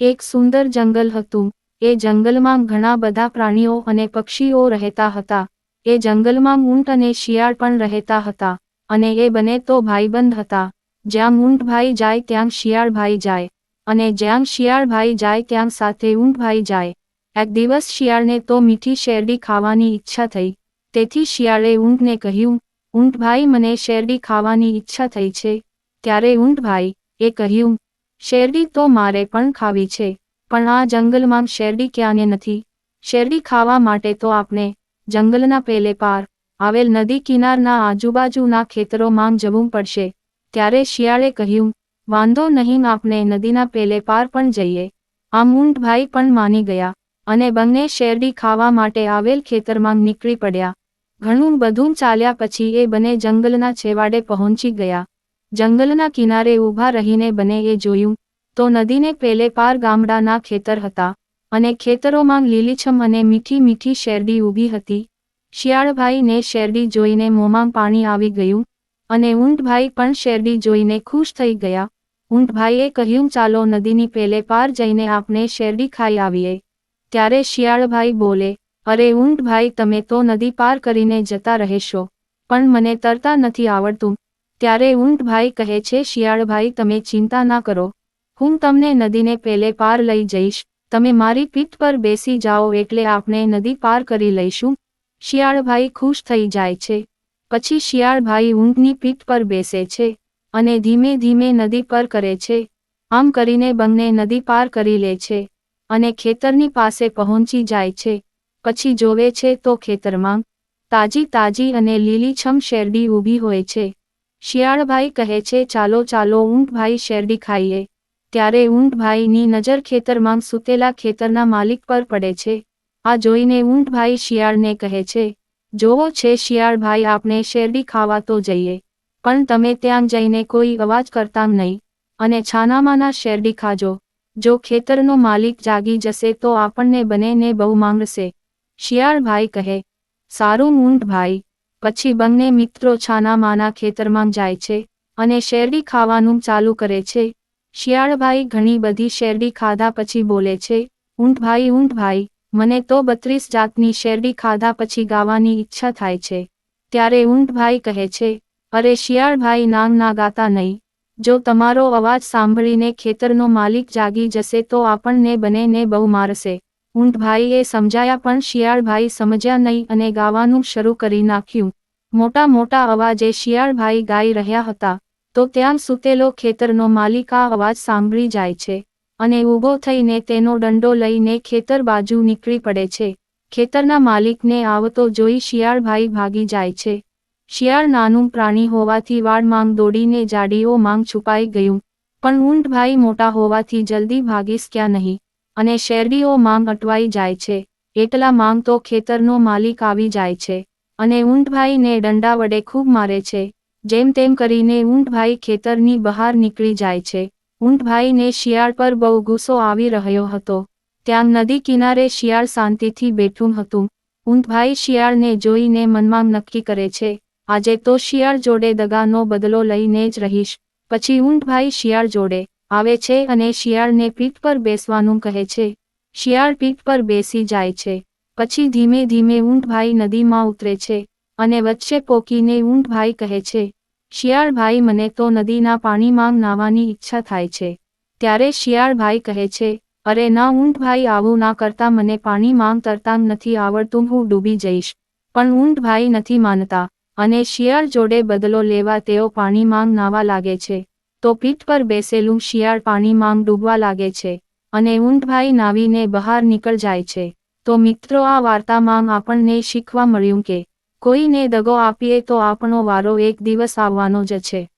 એક સુંદર જંગલ હતું. એ જંગલમાં ઘણા બધા પ્રાણીઓ અને પક્ષીઓ રહેતા હતા. એ જંગલમાં ઊંટ અને શિયાળ પણ રહેતા હતા અને એ બને તો ભાઈબંધ હતા. જ્યાં ઊંટભાઈ જાય ત્યાં શિયાળભાઈ જાય અને જ્યાં શિયાળભાઈ જાય ત્યાં સાથે ઊંટભાઈ જાય. એક દિવસ શિયાળને તો મીઠી શેરડી ખાવાની ઈચ્છા થઈ. તેથી શિયાળે ઊંટને કહ્યું ઊંટભાઈ મને શેરડી ખાવાની ઈચ્છા થઈ છે. ત્યારે ઊંટભાઈ એ કહ્યું શેરડી તો મારે પણ ખાવી છે, પણ આ જંગલમાં શેરડી ક્યાંને નથી. શેરડી ખાવા માટે તો આપણે જંગલના પેલે પાર, આવેલ નદી કિનારના આજુબાજુના ખેતરોમાં જવું પડશે. ત્યારે શિયાળે કહ્યું, વાંધો નહીં, આપણે નદીના પેલે પાર પણ જઈએ. આમ ઊંટભાઈ પણ માની ગયા અને બંને શેરડી ખાવા માટે આવેલ ખેતરમાં નીકળી પડ્યા. ઘણું બધું ચાલ્યા પછી એ બંને જંગલના છેવાડે પહોંચી ગયા. જંગલના કિનારે ઊભા રહીને બને એ જોયું, તો નદીને પેલે પાર ગામડાના ખેતર હતા, અને ખેતરોમાં લીલીછમ અને મીઠી મીઠી શેરડી ઊભી હતી. શિયાળભાઈને શેરડી જોઈને મોંમાં પાણી આવી ગયું, અને ઊંટભાઈ પણ શેરડી જોઈને ખુશ થઈ ગયા. ઊંટભાઈએ કહ્યું, ચાલો નદીની પેલે પાર જઈને આપણે શેરડી ખાઈ આવીએ. ત્યારે શિયાળભાઈ બોલે, અરે ઊંટભાઈ, તમે તો નદી પાર કરીને જતા રહેશો, પણ મને તરતા નથી આવડતું. ત્યારે ઊંટભાઈ કહે છે, શિયાળભાઈ, તમે ચિંતા ના કરો. હું તમને નદીને પેલે પાર લઈ જઈશ. તમે મારી પીઠ પર બેસી જાઓ એટલે આપણે નદી પાર કરી લઈશું. શિયાળભાઈ ખુશ થઈ જાય છે. પછી શિયાળભાઈ ઊંટની પીઠ પર બેસે છે અને ધીમે ધીમે નદી પર કરે છે. આમ કરીને બંને નદી પાર કરી લે છે અને ખેતરની પાસે પહોંચી જાય છે. પછી જોવે છે તો ખેતરમાં તાજી તાજી અને લીલીછમ શેરડી ઊભી હોય છે. શિયાળભાઈ કહે છે, ચાલો ચાલો, ઊંટભાઈ શેરડી ખાઈએ. ત્યારે ઊંટભાઈની નજર ખેતરમાં સૂતેલા ખેતરના માલિક પર પડે છે. આ જોઈને ઊંટભાઈ શિયાળને કહે છે, જોવો છે શિયાળભાઈ, આપણે શેરડી ખાવા તો જઈએ, પણ તમે ત્યાં જઈને કોઈ અવાજ કરતા નહીં અને છાનામાના શેરડી ખાજો. જો ખેતરનો માલિક જાગી જશે તો આપણને બંનેને બહુ માંગશે. શિયાળભાઈ કહે, સારું ઊંટભાઈ પછી બંને મિત્રો છાનામાના ખેતરમાં જાય છે અને શેરડી ખાવાનું ચાલુ કરે છે. શિયાળભાઈ ઘણી બધી શેરડી ખાધા પછી બોલે છે ઊંટભાઈ ઊંટભાઈ મને તો બત્રીસ જાતની શેરડી ખાધા પછી ગાવાની ઈચ્છા થાય છે. ત્યારે ઊંટભાઈ કહે છે, અરે શિયાળભાઈ નામ ના ગાતા નહીં. જો તમારો અવાજ સાંભળીને ખેતરનો માલિક જાગી જશે તો આપણને બનેને બહુ મારશે. ઊંટભાઈએ સમજાયા પણ શિયાળભાઈ સમજ્યા નહીં અને ગાવાનું શરૂ કરી નાખ્યું. મોટા મોટા અવાજે શિયાળભાઈ ગાઈ રહ્યા હતા. તો ત્યાં સૂતેલો ખેતરનો માલિક આ અવાજ સાંભળી જાય છે અને ઊભો થઈને તેનો દંડો લઈને ખેતર બાજુ નીકળી પડે છે. ખેતરના માલિકને આવતો જોઈ શિયાળભાઈ ભાગી જાય છે. શિયાળ નાનું પ્રાણી હોવાથી વાડ માંગ દોડીને જાડીઓ માંગ છુપાઈ ગયું. પણ ઊંટભાઈ મોટા હોવાથી જલ્દી ભાગીશ ક્યાં નહીં. અને શેરડીઓ માંગ અટવાઈ જાય છે. એટલા માંગ તો ખેતરનો માલિક આવી જાય છે. અને ઊંટભાઈને દંડા વડે ખૂબ મારે છે. જેમ તેમ કરીને ઊંટભાઈ ખેતરની બહાર નીકળી જાય છે. ઊંટભાઈને શિયાળ પર બહુ ગુસ્સો આવી રહ્યો હતો. ત્યાં નદી કિનારે શિયાળ શાંતિથી બેઠું હતું. ઊંટભાઈ શિયાળને જોઈને મનમાં નક્કી કરે છે, આજે તો શિયાળ જોડે દગાનો બદલો લઈને જ રહીશ. પછી ઊંટભાઈ શિયાળ જોડે આવે છે અને શિયાળને પીઠ પર બેસવાનું કહે છે. શિયાળ પીઠ પર બેસી જાય છે. પછી ધીમે ધીમે ઊંટભાઈ નદીમાં ઉતરે છે અને વચ્ચે પોકીને ઊંટભાઈ કહે છે, શિયાળભાઈ, મને તો નદીના પાણીમાં નાવાની ઈચ્છા થાય છે. ત્યારે શિયાળભાઈ કહે છે, અરે ના, ઊંટભાઈ, આવું ના કરતા મને પાણીમાં તરતા નથી આવડતું, હું ડૂબી જઈશ. પણ ઊંટભાઈ નથી માનતા અને શિયાળ જોડે બદલો લેવા તેઓ પાણીમાં નાવા લાગે છે. તો પીઠ પર બેસેલું શિયાળ પાણીમાં ડૂબવા લાગે છે અને ઊંટભાઈ નાવીને બહાર નીકળ જાય છે. તો મિત્રો, આ વાર્તામાં આપણને શીખવા મળ્યું કે કોઈને દગો આપીએ તો આપણો વારો એક દિવસ આવવાનો જ છે.